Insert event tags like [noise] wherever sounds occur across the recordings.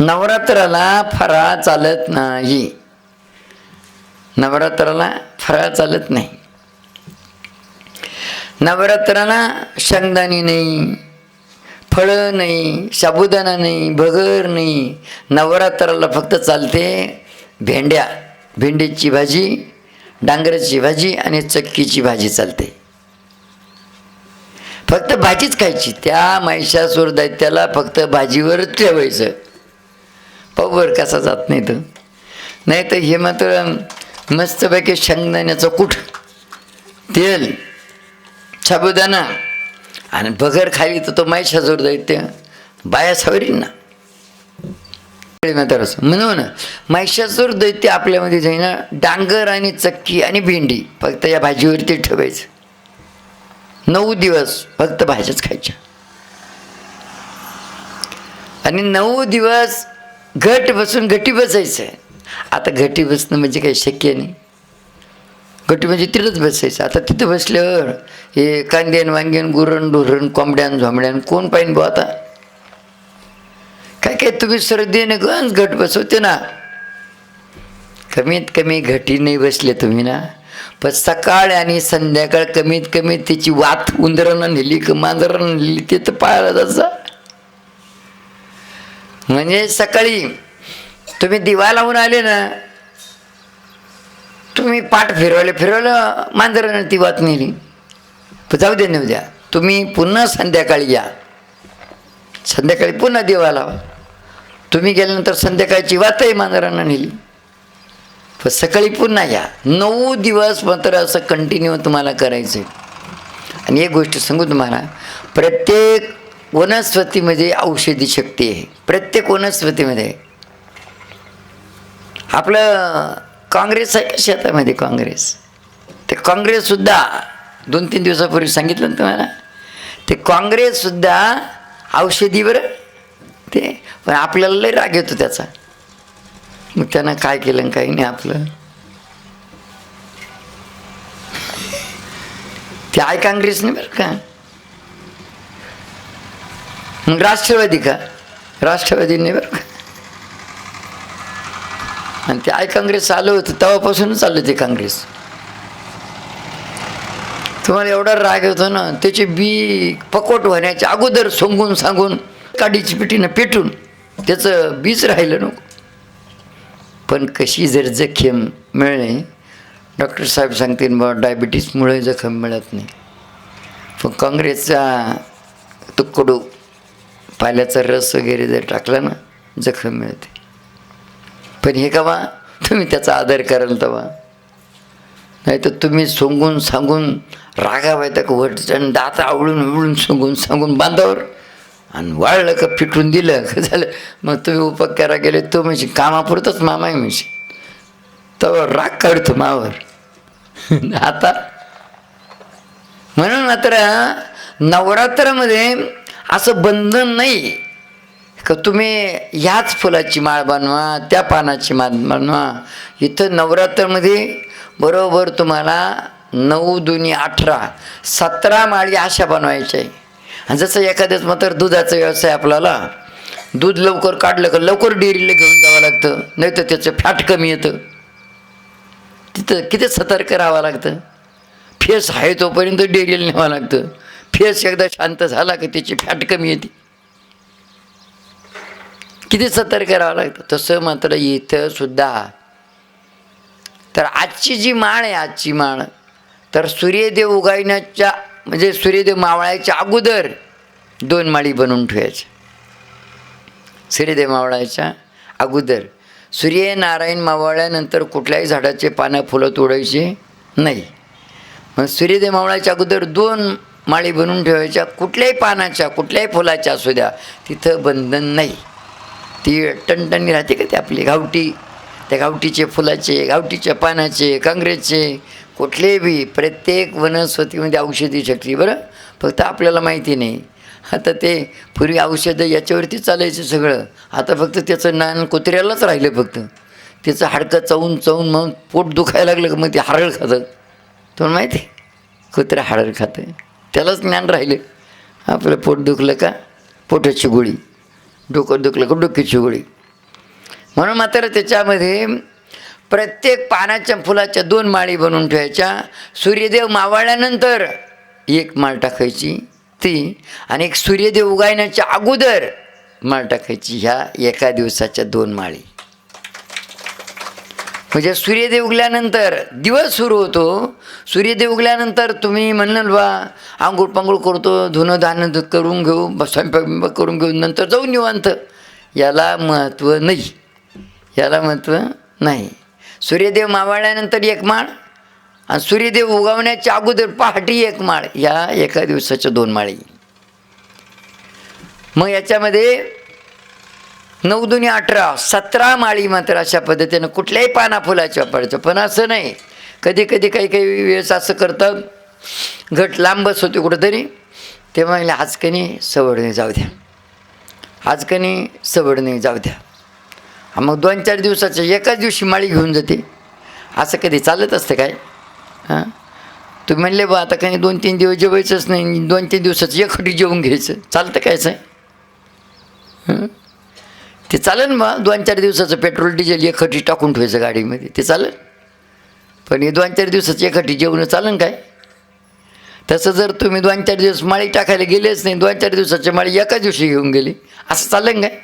नवरात्राला फरा चालत नाही. नवरात्राला फरा चालत नाही. नवरात्राला शेंगदाणी नाही फळं नाही साबुदाणा नाही भगर नाही. नवरात्राला फक्त चालते भेंड्या. भेंडीची भाजी डांगराची भाजी आणि चक्कीची भाजी चालते. फक्त भाजीच खायची. त्या महिषासूर दैत्याला फक्त भाजीवरच ठेवायचं. पावर कसा जात नाही तर नाही तर हे मात्र मस्तपैकी शेंगदाण्याचं कूट तेल साबुदाणा आणि बगर खाली तर तो महिषासूर दैत्य बाया सावरीन. ना मात्र असं. म्हणून महिषासूर दैत्य आपल्यामध्ये जाईना डांगर आणि चक्की आणि भेंडी फक्त या भाजीवरती ठेवायचं. नऊ दिवस फक्त भाज्याच खायच्या. आणि नऊ दिवस घट बसून घटी बसायचं. आता घटी बसणं म्हणजे काही शक्य नाही. घटी म्हणजे तिथंच बसायचं. आता तिथं बसल्यावर हे कांद्यान वांग्यान गुरण डोरण कोंबड्यान झोंबड्यान कोण पाहिजे बुवा आता? काय काय तुम्ही सर्दीने गंज घट बसवते ना. कमीत कमी घटी नाही बसले तुम्ही ना. पण सकाळ आणि संध्याकाळ कमीत कमी त्याची वात उंदरानं नेली का मांजरानं नेली ते तर पाहायला जायचं. म्हणजे सकाळी तुम्ही दिवा लावून आले ना तुम्ही पाठ फिरवले फिरवलं मांजरानं ती वात नेली जाऊ दे नेऊ द्या. तुम्ही पुन्हा संध्याकाळी या. संध्याकाळी पुन्हा दिवा लावा. तुम्ही गेल्यानंतर संध्याकाळची वातही मांजरानं नेली. पण सकाळी पुन्हा या. नऊ दिवस मात्र असं कंटिन्यू तुम्हाला करायचं आहे आणि एक गोष्ट सांगू तुम्हाला प्रत्येक वनस्पतीमध्ये म्हणजे औषधी शक्ती आहे. प्रत्येक वनस्पतीमध्ये. आपलं काँग्रेस आहे का शेतामध्ये काँग्रेस? ते काँग्रेससुद्धा दोन तीन दिवसापूर्वी सांगितलं ना तुम्हाला? ते काँग्रेससुद्धा औषधी बरं. ते पण आपल्याला लय राग येतो त्याचा. मग त्यानं काय केलं काही नाही आपलं. ते आय काँग्रेसने बरं का? मग राष्ट्रवादी का राष्ट्रवादी नाही बरं का? आणि ते आय काँग्रेस आलं होतं तेव्हापासूनच आलं ते काँग्रेस. तुम्हाला एवढा राग येतो ना त्याचे बी पकोट होण्याच्या अगोदर सोंगून सांगून काडीची पिठीनं पेटून त्याचं बीज राहिलं नको. पण कशी जर जखम मिळणे डॉक्टर साहेब सांगतील बा डायबिटीसमुळे जखम मिळत नाही. पण काँग्रेसचा तुकडू पाल्याचा रस वगैरे जर टाकला ना जखम मिळते. पण हे का बा तुम्ही त्याचा आदर कराल तेव्हा नाही तर तुम्ही सोंगून सांगून रागावाय तर वट आणि दात आवळून उवळून सोंगून सांगून बांधावर आणि वाळलं का फिटून दिलं का झालं. मग तुम्ही उपकारा गेले तो म्हणजे कामापुरतच मामा आहे म्हणजे. तर राग काढतो मावर. [laughs] आता म्हणून मात्र नवरात्रामध्ये असं बंधन नाही. का तुम्ही ह्याच फुलाची माळ बनवा त्या पानाची माळ बनवा इथं नवरात्रमध्ये बरोबर तुम्हाला नऊ दुनी अठरा सतरा माळी अशा बनवायच्या आहे आणि जसं एखाद्याच मात्र दुधाचा व्यवसाय आपल्याला दूध लवकर काढलं का लवकर डेअरीला घेऊन जावं लागतं नाही तर त्याचं फॅट कमी येतं. तिथं किती सतर्क राहावं लागतं? फेस आहे तोपर्यंत डेअरीला न्यावं लागतं. फेस एकदा शांत झाला की त्याची फॅट कमी येते. किती सतर्क करावं लागतं? तसं मात्र इथं सुद्धा. तर आजची जी माळ आहे आजची माळ तर सूर्यदेव उगायण्याच्या म्हणजे सूर्यदेव मावळायच्या अगोदर दोन माळी बनवून ठेवायच्या. सूर्यदेव मावळायच्या अगोदर. सूर्यनारायण मावळल्यानंतर कुठल्याही झाडाचे पानं फुलं तोडायचे नाही. मग सूर्यदेव मावळायच्या अगोदर दोन माळी बनवून ठेवायच्या कुठल्याही पानाच्या कुठल्याही फुलाच्या असू द्या तिथं बंधन नाही. ती टणटणी राहते का ते आपली गावठी? त्या गावठीचे फुलाचे गावठीच्या पानाचे काँग्रेसचे कुठले बी प्रत्येक वनस्पतीमध्ये औषधी शक्ती बरं? फक्त आपल्याला माहिती नाही. आता ते पूर्वी औषधं याच्यावरती चालायचं सगळं. आता फक्त त्याचं नान कुत्र्यालाच राहिलं फक्त. त्याचं हाडकं चवून चवून मग पोट दुखायला लागलं का मग ते हारळ खातं? तुम्हाला माहिती आहे? कुत्र्या हारळ खातं. त्यालाच ज्ञान राहिलं. आपलं पोट दुखलं का? पोटाची गोळी. डोकं दुखलं का? डोक्याची गोळी. म्हणून मात्र त्याच्यामध्ये प्रत्येक पानाच्या फुलाच्या दोन माळी बनवून ठेवायच्या. सूर्यदेव मावळल्यानंतर एक माळ टाकायची ती आणि एक सूर्यदेव उगायण्याच्या अगोदर माळ टाकायची ह्या एका दिवसाच्या दोन माळी. म्हणजे सूर्यदेव उगल्यानंतर दिवस सुरू होतो. सूर्यदेव उगल्यानंतर तुम्ही म्हणाल बा आंघोळ पांघोळ करतो धुणं धानं करून घेऊ स्वयंपाक करून घेऊ नंतर जाऊ निवांत. याला महत्त्व नाही. याला महत्त्व नाही. सूर्यदेव मावळल्यानंतर एक माळ आणि सूर्यदेव उगवण्याच्या अगोदर पहाटे एक माळ या एका दिवसाच्या दोन माळी. मग याच्यामध्ये नऊ दुनी अठरा सतरा माळी मात्र अशा पद्धतीनं कुठल्याही पाना फुलाच्या वापरायचं. पण असं नाही. कधी कधी काही काही वेळेस असं करतं. घट लांबच होते कुठंतरी. तेव्हा म्हणले आजकणी सवडणे जाऊ द्या. आजकणी सवडणे जाऊ द्या. मग दोन चार दिवसाच्या एकाच दिवशी माळी घेऊन जाते. असं कधी चालत असतं काय? हां? तुम्ही म्हणले बा आता काही दोन तीन दिवस जेवायचंच नाही. दोन तीन दिवसाचं एकटी जेवून घ्यायचं. चालतं कायचं हं? ते चालेल मग? दोन चार दिवसाचं पेट्रोल डिझेल एकखटी टाकून ठेवायचं गाडीमध्ये. ते चालेल. पण हे दोन चार दिवसाचं एकखटी जेवणं चालेल काय? तसं जर तुम्ही दोन चार दिवस माळी टाकायला गेलेच नाही दोन चार दिवसाच्या माळी एका दिवशी घेऊन गेली असं चालेल काय?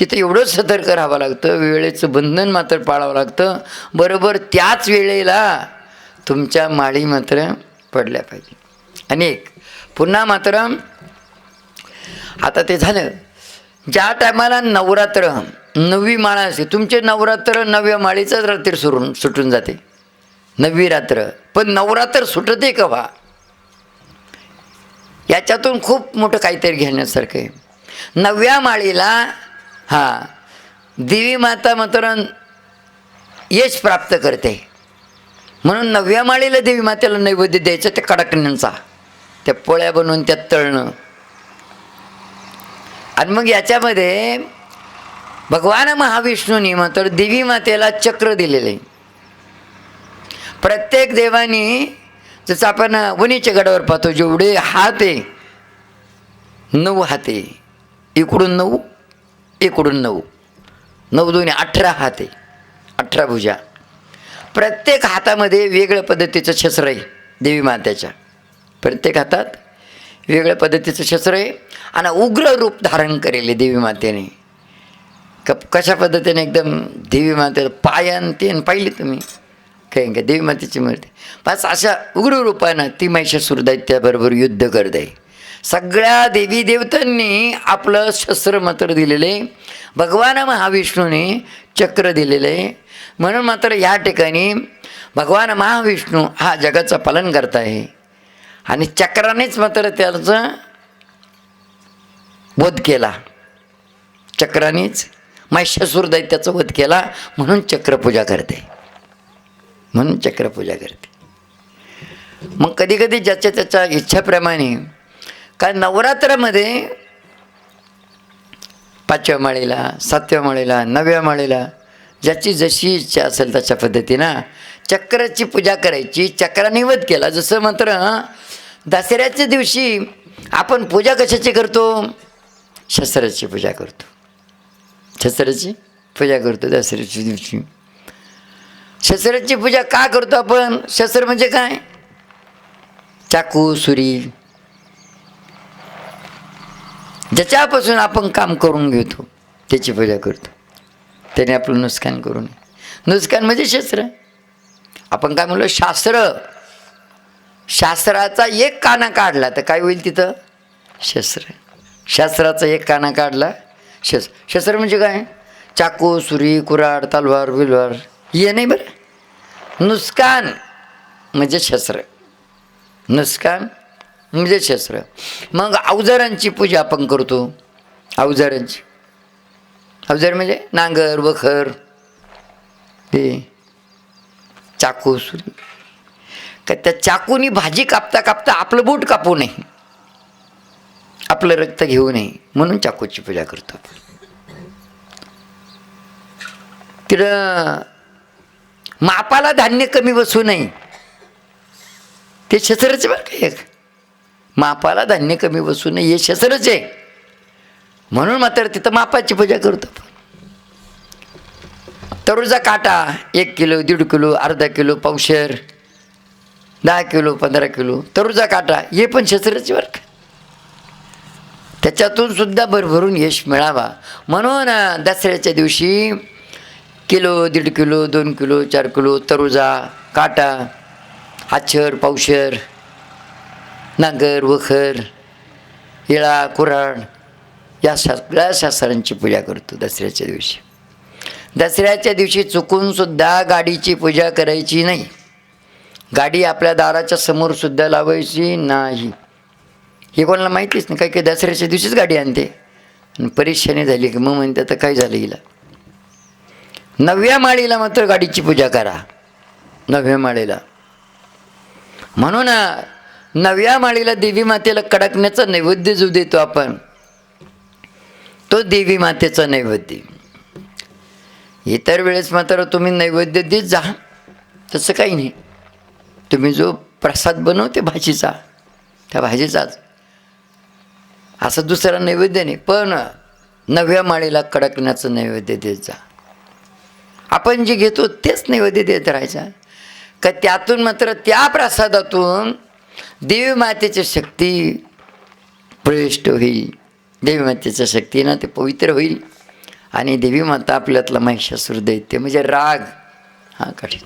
तिथं एवढंच सतर्क राहावं लागतं वेळेचं बंधन मात्र पाळावं लागतं. बरोबर त्याच वेळेला तुमच्या माळी मात्र पडल्या पाहिजे. आणि एक पुन्हा मात्र आता ते झालं. ज्या टायमाला नवरात्र नववी माळा असते तुमचे नवरात्र नव्या माळीचाच रात्री सुरून सुटून जाते. नववी रात्र. पण नवरात्र सुटते केव्हा? याच्यातून खूप मोठं काहीतरी घेण्यासारखं आहे. नवव्या माळीला हां देवी माता मात्र यश प्राप्त करते. म्हणून नवव्या माळीला देवी मातेला नैवेद्य द्यायचं त्या कडकण्यांचा. त्या पोळ्या बनवून त्यात तळणं. आणि मग याच्यामध्ये भगवान महाविष्णूंनी मात्र देवी मातेला चक्र दिलेले. प्रत्येक देवानी जसं आपण वणीच्या गडावर पाहतो जेवढे हात आहे नऊ हाते. इकडून नऊ इकडून नऊ. नऊ दोन्ही अठरा हात. आहे अठरा भुजा. प्रत्येक हातामध्ये वेगळ्या पद्धतीचं शस्त्र आहे देवी मात्याच्या प्रत्येक हातात वेगळ्या पद्धतीचं शस्त्र आहे आणि उग्र रूप धारण करेले देवी मातेने. क कशा पद्धतीने एकदम देवी मातेचं पायन तेन पाहिले तुम्ही? काय काय देवी मातेची मूर्ती. बस अशा उग्र रूपानं ती महिषासूर दैत्याबरोबर युद्ध करत आहे. सगळ्या देवी देवतांनी आपलं शस्त्र मात्र आहे. भगवान महाविष्णूने चक्र दिलेलं आहे. म्हणून मात्र या ठिकाणी भगवान महाविष्णू हा जगाचा पालन करत आहे. आणि चक्रानेच मात्र त्याचं वध केला. चक्रानेच महिषासूर दैत्याचा वध केला म्हणून चक्रपूजा करते. म्हणून चक्रपूजा करते. मग कधी कधी ज्याच्या त्याच्या इच्छाप्रमाणे काय नवरात्रामध्ये पाचव्या माळीला सातव्या माळीला नवव्या माळीला ज्याची जशी इच्छा असेल तशा पद्धतीनं चक्राची पूजा करायची चक्राने वध केला. जसं मात्र दसऱ्याच्या दिवशी आपण पूजा कशाची करतो? शस्त्राची पूजा करतो. शस्त्राची पूजा करतो दसऱ्याच्या दिवशी. शस्त्राची पूजा का करतो आपण? शस्त्र म्हणजे काय? चाकू सुरी. ज्याच्यापासून आपण काम करून घेतो त्याची पूजा करतो. त्याने आपलं नुकसान करू नये. नुकसान म्हणजे शस्त्र. आपण काय म्हणलो शास्त्र. शास्त्राचा एक काना काढला तर काय होईल तिथं? शस्त्र. शास्त्राचा एक काना काढला शस्त्र शस्त्र म्हणजे काय? चाकू सुरी कुऱ्हाड तलवार बिलवार. हे नाही बरं? नुकसान म्हणजे शस्त्र. नुकसान म्हणजे शस्त्र. मग अवजारांची पूजा आपण करतो. अवजारांची. अवजार म्हणजे नांगर वखर ते चाकू सुरी का त्या चाकूनी भाजी कापता कापता आपलं बूट कापू नये. आपलं रक्त घेऊ नये. म्हणून चाकूची पूजा करतो आपण. तिथं मापाला धान्य कमी बसू नये. ते शस्त्रच बरं का एक? मापाला धान्य कमी बसू नये हे शस्त्रच आहे. म्हणून मात्र तिथं मापाची पूजा करतो आपण. तरुचा काटा एक किलो दीड किलो अर्धा किलो पावशेर दहा किलो पंधरा किलो तरुचा काटा हे पण शस्त्रच वर्ग. त्याच्यातून सुद्धा भरभरून यश मिळावा. म्हणून दसऱ्याच्या दिवशी किलो दीड किलो दोन किलो चार किलो तरुजा काटा आच्छर पावशर नांगर वखर इळा कुराण या सगळ्या शास्त्रांची पूजा करतो दसऱ्याच्या दिवशी. दसऱ्याच्या दिवशी चुकूनसुद्धा गाडीची पूजा करायची नाही. गाडी आपल्या दाराच्या समोरसुद्धा लावायची नाही. हे कोणाला माहितीच नाही. काही काही दसऱ्याच्या दिवशीच गाडी आणते. आणि परीक्षाने झाली की मग म्हणते आता काय झालं हिला? नवव्या माळीला मात्र गाडीची पूजा करा. नवव्या माळीला. म्हणून नवव्या माळीला देवी मातेला कडकण्याचा नैवेद्य जो देतो आपण. तो देवी मातेचा नैवेद्य. इतर वेळेस मात्र तुम्ही नैवेद्य देत जा. तसं काही नाही. तुम्ही जो प्रसाद बनवते भाजीचा त्या भाजीचाच. असं दुसरा नैवेद्य नाही पण नव्या माळीला कडकण्याचं नैवेद्य देत जा. आपण जे घेतो तेच नैवेद्य देत राहायचा. का त्यातून मात्र त्या प्रसादातून देवी मातेची शक्ती प्रविष्ट होईल. देवी मातेच्या शक्तीनं ते पवित्र होईल. आणि देवी माता आपल्यातला महिषासूर दैत्य म्हणजे राग. हा कठीण.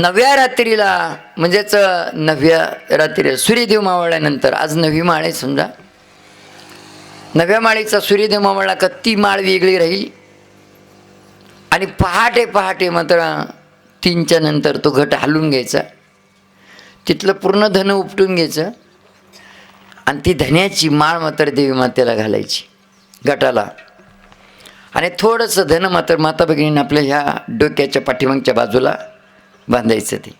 नव्या रात्रीला म्हणजेच नव्या रात्रीला सूर्यदेव मावळल्यानंतर आज नवी माळ आहे समजा. नव्या माळीचा सूर्यदेव मावळला का ती माळ वेगळी राहील? आणि पहाटे पहाटे मात्र तीनच्या नंतर तो घट हलून घ्यायचा. तिथलं पूर्ण धन उपटून घ्यायचं. आणि ती धन्याची माळ मात्र देवी मातेला घालायची. गटाला. आणि थोडंसं धन मात्र माता भगिनीनं आपल्या ह्या डोक्याच्या पाठीमागच्या बाजूला बांधायचं ते.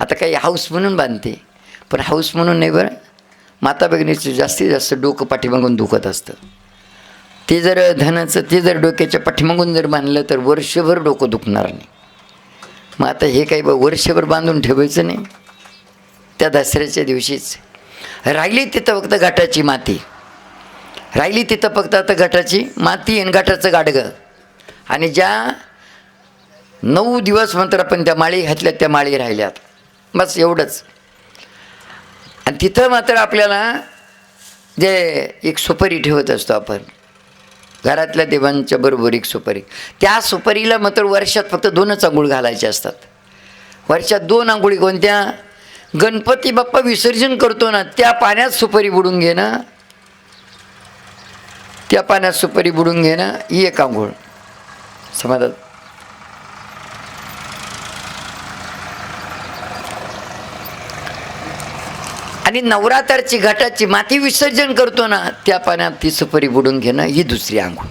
आता काही हाऊस म्हणून बांधते पण हाऊस म्हणून नाही बरं माता भगिनीचं जास्तीत जास्त डोकं पाठीमागून दुखत असतं. ते जर धनाचं ते जर डोक्याच्या पाठीमागून जर बांधलं तर वर्षभर डोकं दुखणार नाही. मग आता हे काही वर्षभर बांधून ठेवायचं नाही. त्या दसऱ्याच्या दिवशीच. राहिली तिथं फक्त घाटाची माती. राहिली तिथं फक्त आता गटाची माती आणि गटाचं गाडगं आणि ज्या नऊ दिवस नंतर आपण त्या माळी घातल्यात त्या माळी राहिल्यात. बस एवढंच. आणि तिथं मात्र आपल्याला जे एक सुपारी ठेवत असतो आपण घरातल्या देवांच्या बरोबर एक सुपारी. त्या सुपारीला मात्र वर्षात फक्त दोनच आंघोळ घालायचे असतात. वर्षात दोन आंघोळी कोणत्या? गणपती बाप्पा विसर्जन करतो ना त्या पाण्यात सुपारी बुडून घेणं त्या पाण्यात सुपारी बुडून घेणं ही एक आंघोळ. समाजात आणि नवरात्राची घाटाची माती विसर्जन करतो ना त्या पाण्यात ती सुपारी बुडून घेणं ही दुसरी आंघोळ.